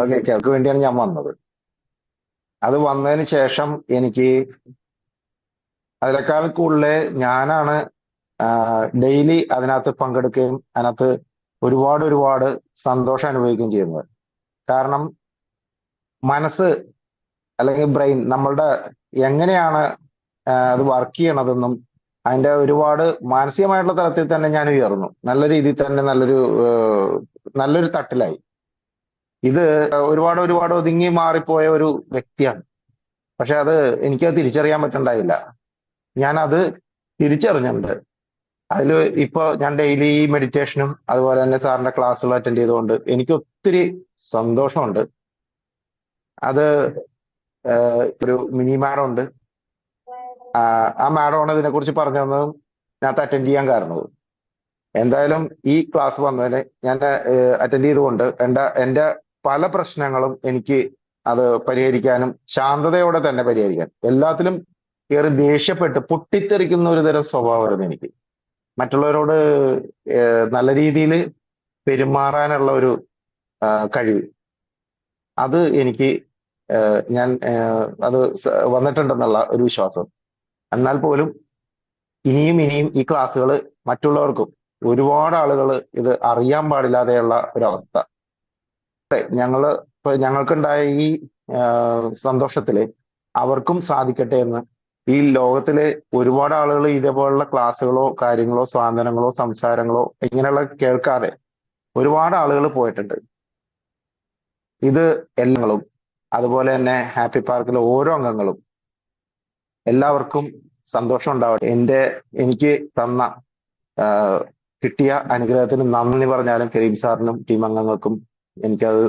Okay കേൾക്ക് വേണ്ടിയാണ് ഞാൻ വന്നത്. അത് വന്നതിന് ശേഷം എനിക്ക് അതിനേക്കാൾ കൂടുതൽ ഞാനാണ് ഡെയിലി അതിനകത്ത് പങ്കെടുക്കുകയും അതിനകത്ത് ഒരുപാട് ഒരുപാട് സന്തോഷം അനുഭവിക്കുകയും ചെയ്യുന്നത്. കാരണം മനസ്സ് അല്ലെങ്കിൽ ബ്രെയിൻ നമ്മളുടെ എങ്ങനെയാണ് അത് വർക്ക് ചെയ്യണതെന്നും അതിന്റെ ഒരുപാട് മാനസികമായിട്ടുള്ള തലത്തിൽ തന്നെ ഞാൻ ഉയർന്നു. നല്ല രീതിയിൽ തന്നെ നല്ലൊരു നല്ലൊരു തട്ടിലായി. ഇത് ഒരുപാട് ഒരുപാട് ഒതുങ്ങി മാറിപ്പോയ ഒരു വ്യക്തിയാണ്. പക്ഷെ അത് എനിക്കത് തിരിച്ചറിയാൻ പറ്റണ്ടായില്ല. ഞാൻ അത് തിരിച്ചറിഞ്ഞിട്ടുണ്ട്. അതിൽ ഇപ്പോൾ ഞാൻ ഡെയിലി മെഡിറ്റേഷനും അതുപോലെ തന്നെ സാറിന്റെ ക്ലാസ്സുകൾ അറ്റൻഡ് ചെയ്തുകൊണ്ട് എനിക്ക് ഒത്തിരി സന്തോഷമുണ്ട്. അത് ഒരു മിനി മാഡം ഉണ്ട്. ആ മാഡമാണ് ഇതിനെ കുറിച്ച് പറഞ്ഞു തന്നതും ഞാൻ അറ്റൻഡ് ചെയ്യാൻ കാരണവും. എന്തായാലും ഈ ക്ലാസ് വന്നതിന് ഞാൻ അറ്റൻഡ് ചെയ്തുകൊണ്ട് എന്റെ എന്റെ പല പ്രശ്നങ്ങളും എനിക്ക് അത് പരിഹരിക്കാനും ശാന്തതയോടെ തന്നെ പരിഹരിക്കാൻ എല്ലാത്തിലും ഏറെ ദേഷ്യപ്പെട്ട് പൊട്ടിത്തെറിക്കുന്ന ഒരു തരം സ്വഭാവമായിരുന്നു എനിക്ക്. മറ്റുള്ളവരോട് നല്ല രീതിയിൽ പെരുമാറാനുള്ള ഒരു കഴിവ്. അത് എനിക്ക് ഞാൻ അത് വന്നിട്ടുണ്ടെന്നുള്ള ഒരു വിശ്വാസം. എന്നാൽ പോലും ഇനിയും ഇനിയും ഈ ക്ലാസ്സുകൾ മറ്റുള്ളവർക്കും ഒരുപാട് ആളുകൾ ഇത് അറിയാൻ പാടില്ലാതെയുള്ള ഒരു അവസ്ഥ ഞങ്ങൾ ഇപ്പൊ ഞങ്ങൾക്കുണ്ടായ ഈ സന്തോഷത്തിൽ അവർക്കും സാധിക്കട്ടെ എന്ന്. ഈ ലോകത്തിലെ ഒരുപാട് ആളുകൾ ഇതേപോലുള്ള ക്ലാസ്സുകളോ കാര്യങ്ങളോ സ്വാതന്ത്ര്യങ്ങളോ സംസാരങ്ങളോ ഇങ്ങനെയുള്ള കേൾക്കാതെ ഒരുപാട് ആളുകൾ പോയിട്ടുണ്ട്. ഇത് എല്ലാങ്ങളും അതുപോലെ തന്നെ ഹാപ്പി പാർക്കിലെ ഓരോ അംഗങ്ങളും എല്ലാവർക്കും സന്തോഷം ഉണ്ടാവട്ടെ. എന്റെ എനിക്ക് തന്ന കിട്ടിയ അനുഗ്രഹത്തിന് നന്ദി പറഞ്ഞാലും കരീം സാറിനും ടീം അംഗങ്ങൾക്കും എനിക്കത്